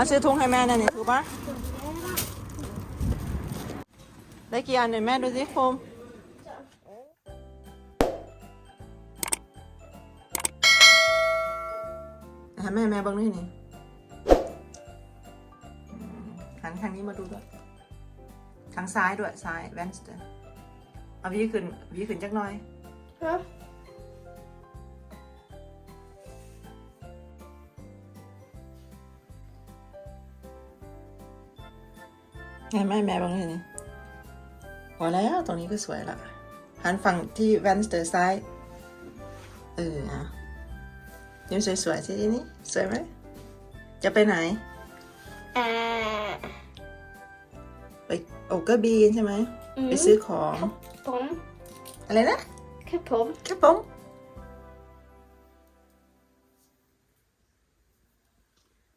เอาซื้อถุงให้แม่หน่อยนี่ถูกปะได้กี่อันเนี่ยแม่ดูสิโฟมให้แม่แม่บังนี่นี่หันทางนี้มาดูด้วยทางซ้ายด้วยซ้ายแวนสเตอร์เอาวีขึ้นวีขึ้นจักหน่อยฮะ ไงแม่แม่บางทีนี่พอแล้วตรงนี้ก็สวยละหันฝั่งที่แวนสเตอร์ซ้าย เอออะยิ้มสวยๆสิทีนี้สวยไหม จะไปไหนเอ่อไปโอเกอร์บีนใช่ไหมมไปซื้อของ ผมอะไรนะ แค่ผมครับผม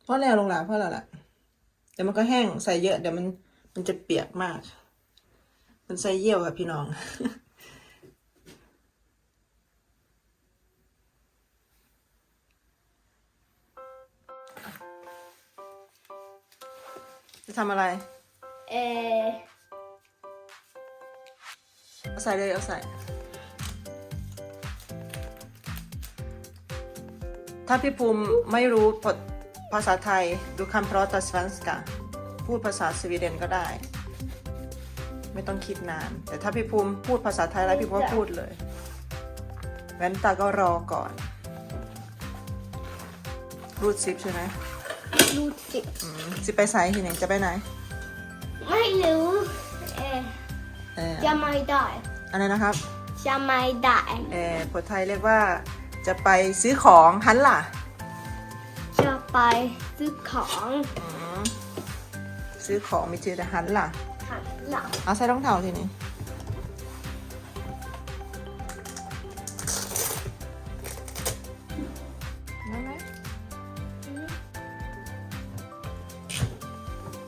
พอแล้วลงหลาพอแล้วล่ะเดี๋ยวมันก็แห้งใส่เยอะเดี๋ยวมัน มันจะเปียกมาก มันใส่เยี่ยวค่ะพี่น้องจะทำอะไร เอ่อเอาใส่เลยเอาใส่ ถ้าพี่ภูมิไม่รู้บทภาษาไทยดูคำเพราะตาสวนสกา พูดภาษาสวีเดนก็ได้ ไม่ต้องคิดนาน แต่ถ้าพี่ภูมิพูดภาษาไทยแล้วพี่ภูมิก็พูดเลยแว้นตาก็รอก่อน รูดซิปใช่ไหมรูดสิอืมสิไปใส่ทีไหนจะไปไหน ไม่รู้เอ่อเออจะไม่ได้อะไรนะครับจะไม่ได้เออภาษาไทยเรียกว่า จะไปซื้อของหันล่ะ จะไปซื้อของ อืม ซื้อของมีชื่อแต่หันล่ะหันหลังเอาใส่รองเท้าทีนี้ได้ไหม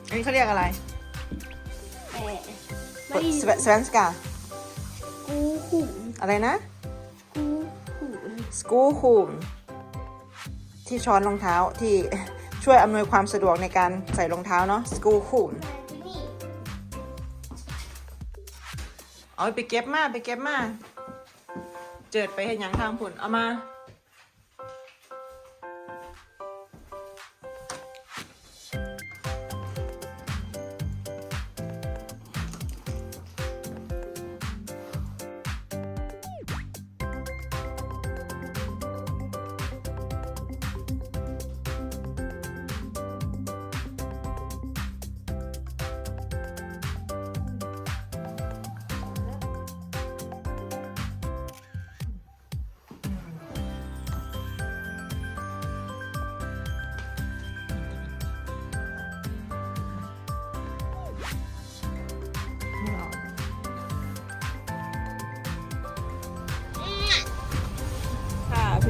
อันนี้เขาเรียกอะไรเอ่อไม่สเวสเวนสกากูหูอะไรนะ กูหูสกูฮูมที่ช้อนรองเท้าที่ ช่วยอำนวยความสะดวกในการใส่รองเท้าเนาะสกูฮูนี่เอาไปเก็บมาไปเก็บมา เจิดไปเห็นยังทางผุนเอามา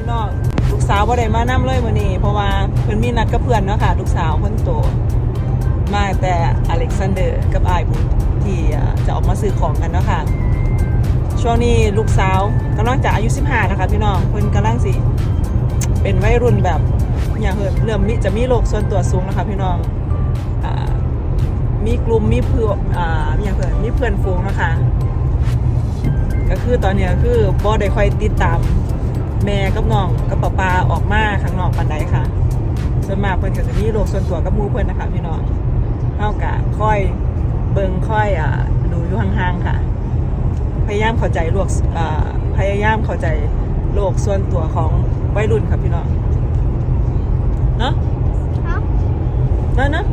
พี่น้องลูกสาวบ่ได้มานำเลยมื้อนี้เพราะว่าเพิ่นมีนัดกับเพื่อนเนาะค่ะลูกสาวคนโตมาแต่อเล็กซานเดอร์กับอายบุญที่จะออกมาซื้อของกันเนาะค่ะช่วงนี้ลูกสาวกำลังจะอายุ 15 นะคะพี่น้องเพิ่นกำลังสิเป็นวัยรุ่นแบบอย่างเหิมเริ่มมีจะมีโรคส่วนตัวสูงนะคะพี่น้องอ่ามีกลุ่มมีเพื่อนอ่ามีอย่างเพื่อนมีเพื่อนฝูงนะคะก็คือตอนนี้คือบ่ได้ค่อยติดตาม แม่กับน้องกับป้าปาออกมาข้างนอกปานใดค่ะ ส่วนมากเพิ่นก็จะมีโรคส่วนตัวกับหมู่เพิ่นนะคะพี่น้องเฮากะค่อยเบิ่งค่อยอ่าดูอยู่ห่างๆค่ะ พยายามเข้าใจโลกอ่าพยายามเข้าใจโลกส่วนตัวของวัยรุ่นค่ะพี่น้องเนาะครับเนาะเนาะ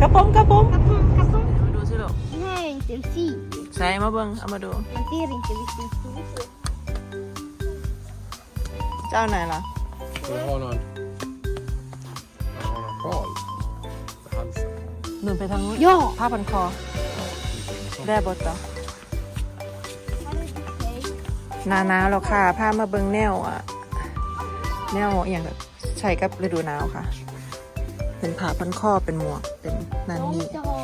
กระป๋องกระป๋องกระพุ้งกระพุ้งมาดูสิลูก Nej, inte en si. ใส่มาเบิ่งเอามาดู Man ser inte vilken fot. เจ้าไหนล่ะ Ska du ha någon? Jag har någon sjal på halsen. หนุนไปทางนู้น Ja! ผ้าพันคอ ได้บดต่อหนาหนาวแล้วค่ะผ้ามาเบิ่งแนวอะแนวอย่างแบบใช้กับฤดูหนาวค่ะ เป็นผ้าพันคอเป็นหมวกเป็นนั่น Jag vill นี่ inte ha...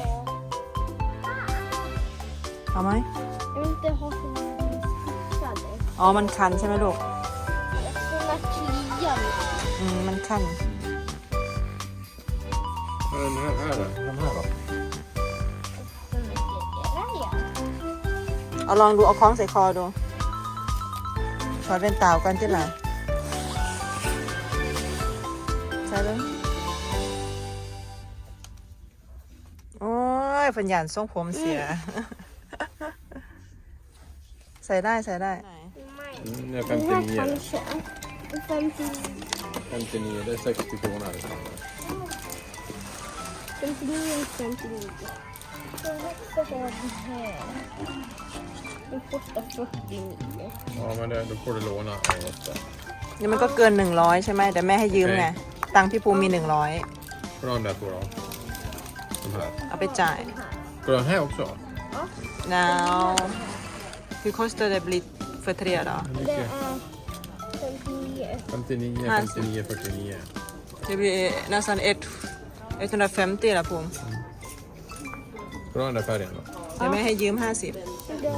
เอาไหม Jag vill inte ha såna skissade. อ๋อ มันคันใช่ไหมลูก Såna kliar. อืมมันคัน Den här, här, de här då? Den är jätterädd. เอาลองดูเอาคล้องใส่คอดูถอดเป็นเต่ากันที่หลังใส่เลยโอ้ยฝันหยานทรงผมเสีย ใส่ได้ใส่ได้ Mm, jag Den här 59. kanske. 50, 59, det är 60 kronor. liksom. 59, 59. Den här har den här. Den kostar 49. Ja, men det, då får du låna en åtta. นี่มันก็เกิน 100 ใช่ไหมแต่แม่ให้ยืมไง ตังค์พี่ภูมิมี 100 Får du ha den där två då? De här. เอาไปจ่าย Ska du ha den här också? now hur kostar det blir för tre då Hur Det mycket? är 59. 59, Här. 59, 49. det blir nästan ett 150ละภูมิ Ska du ha den där färgen då? เดี๋ยวแม่ให้ยืม50 Det är...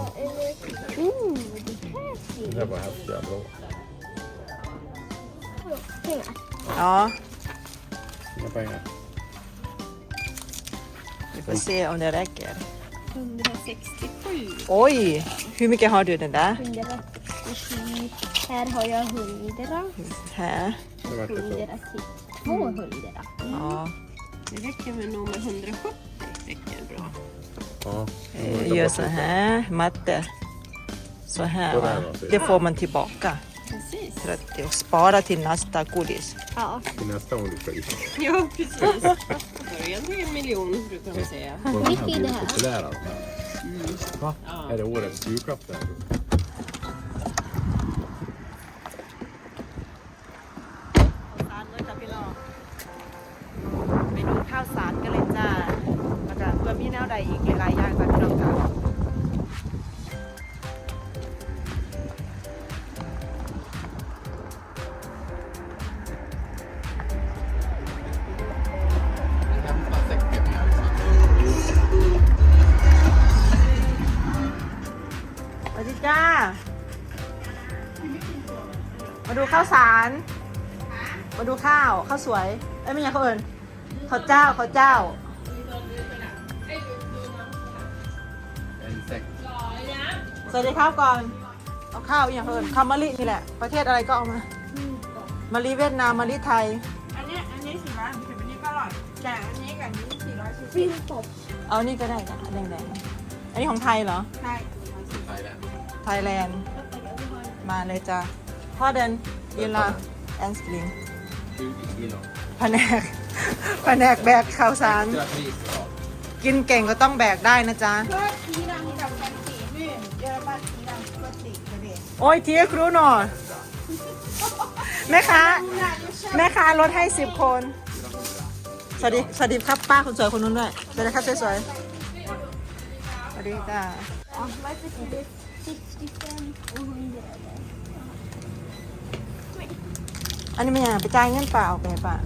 Oh, det här ser Den där var häftiga blå. pengar. อ๋อ Inga pengar. vi får se om det räcker 167. oj hur mycket har du den där 167. Här har jag 100. här. 100 till 200. ja Det räcker med nummer 170. Räcker bra. Ja. Eh, gör så här matte så här va? det får man tillbaka Precis. för att spara till nästa godis Ja. Till nästa olyckspris. Ja, precis. Början till en miljon brukar man säga. Och här Mycket i blir det här. populära. här. Va? Ja. Är det årets julklapp det här? ข้าวสาร มาดูข้าวข้าวสวย เอ้ยไม่ใช่ข้าวเอิญข้าวเจ้าข้าวเจ้า En säck. สวัสดีครับก่อน เอาข้าวอหย่างเอิญข้าวมะลินี่แหละ ประเทศอะไรก็เอามา มะลิเวียดนามมะลิไทย อันเนี้ยอันนี้สี่ร้อยสิบอันนี้ก็อร่อยแต่อันนี้กับอันนี้สี่ร้อยสี่สิบ Fin topp. เอานี่ก็ได้จ้ะแดงๆ อันนี้ของไทยเหรอ ใช่ Thailand. ไทยแลนด์ มาเลยจ้ะพ่อเดิน ยีลาแอนสปริง20 kilo. แผนกแผนกแบกข้าวสาร Extra pris. Ja. กินเก่งก็ต้องแบกได้นะจ๊ะเพื่อสีดำกับกันสีนี่เยอรมันสีดำก็สีกระเด็นโอ้ยเทียครูหน่อยแม่ค้าแม่ค้าลดให้สิบคน สวัสดีสวัสดีครับป้าคนสวยคนนู้นด้วยสวัสดีครับสวยๆสวัสดีจ้า Ja, varför är det 65 och 100? อันนี้มันยังไปจ่ายเงินเปล่าไปป่ะ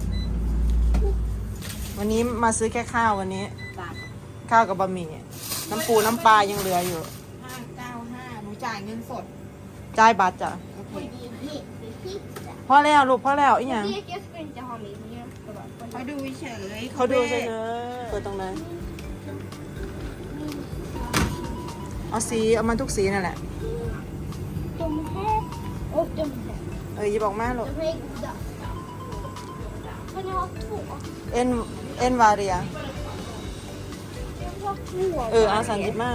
วันนี้มาซื้อแค่ข้าววันนี้ข้าวกับบะหมี่น้ำปูน้ำปลายังเหลืออยู่ห้าเก้าห้าหนูจ่ายเงินสดจ่ายบัตรจ้ะ Och det är jättepizza. พอแล้วลูกพอแล้วอีกอย่าง Jag vet, jag ska inte ha min. Jag ska bara kolla. เขาดูเฉยเขาดูเฉยๆเปิดตรงนั้นเอาสีเอามาทุกสีนั่นแหละ De här och de här. เออหยิบออกมาลูก De här är goda. Kan jag ha två? เอ็นเอ็นวาเรีย Jag vill ha två. เออเอาสันหยิบมา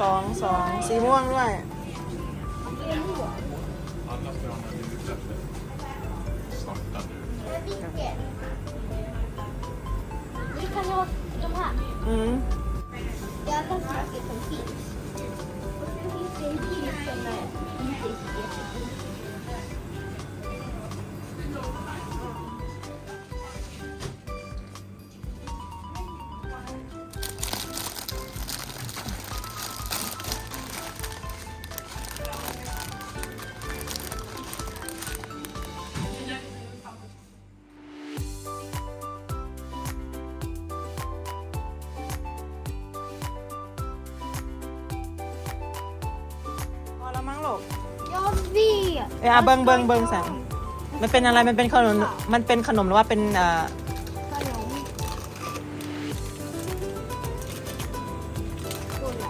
สองสองสีม่วงด้วย Alla ska ha en julklapp. Svarta. Vilken? Vi kan ha de här. อืม Det är alla saker som finns. Och sen finns det en till som är inte jättegod. ยอมบี้เออะเบิ้งเบิ้งเบิ้งสามมันเป็นอะไรมันเป็นขนมมันเป็นขนมหรือว่าเป็นเอ่อขนมกุหล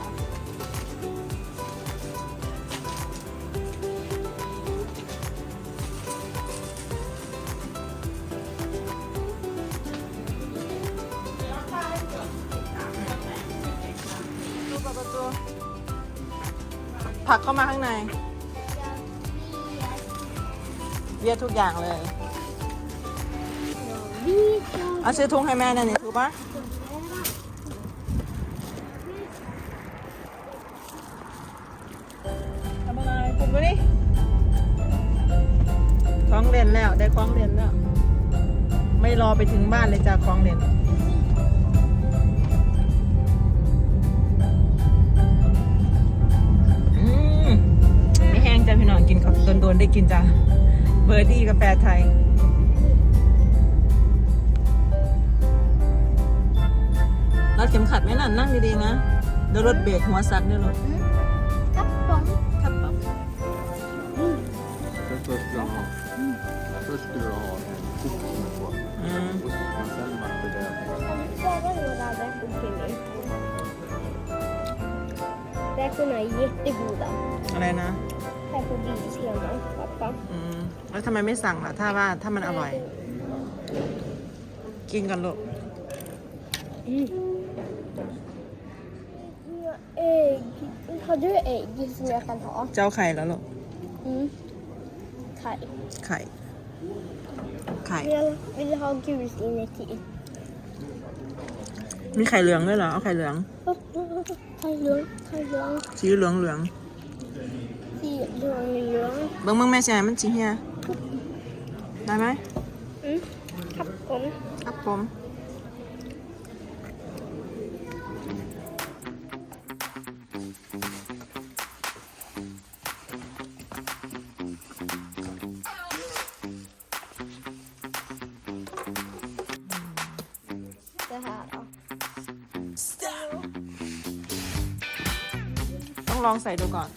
ปะประตู กเข้ามาข้างในเวียดทุกอย่างเลย เอาซื้อทุงให้แม่นั่นนี่ถูกปะทำอะไรปลุกไปดิคล้องเรียนแล้ว ได้คล้องเรียนแล้ว ไม่รอไปถึงบ้านเลยจ้าคล้องเรียน กินจ้ะเบอร์ดี้กาแฟไทย รัดเข็มขัดไหมน่ะนั่งดีๆนะเดี๋ยวรถเบรกหัวซักเดี๋ยวรถครับผมครับปั๊บ Den först skulle han ha. Först skulle du ha en kokt med på. อืม Och men sen var det det. Bara några veckor till nu. Räkorna är jättegoda. อะไรนะ Här på Biltema, pappa. อืมแล้วทำไมไม่สั่งล่ะ ถ้าว่าถ้ามันอร่อย กินกันลูก Mm. Ägg. Har du ägg som jag kan ha? เจ้าไข่แล้วลูก Mm. Kaj. ไข่ ไข่ Vill, vill ha gult inuti. มีไข่เหลืองด้วยเหรอ เอาไข่เหลือง Kajlung, kajlung, สีเหลืองเหลือง kajlung, lung. เบิ้งเบิ้งแม่ใช่มันสีเฮียได้ไหม Mm. Kapkom. ครับผม Det här då. ต้องลองใส่ดูก่อน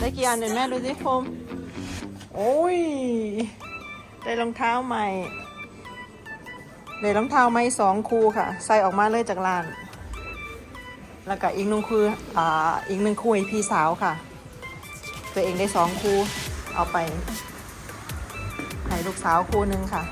ได้กี่อันเนี่ยแม่ดูสิโฟมโอ้ย ได้รองเท้าใหม่ได้รองเท้าใหม่สองคู่ค่ะ ใส่ออกมาเลยจากร้าน แล้วก็อีกหนึ่งคืออ่าอีกหนึ่งคู่ให้พี่สาวค่ะ ตัวเองได้สองคู่เอาไปให้ลูกสาวคู่หนึ่งค่ะ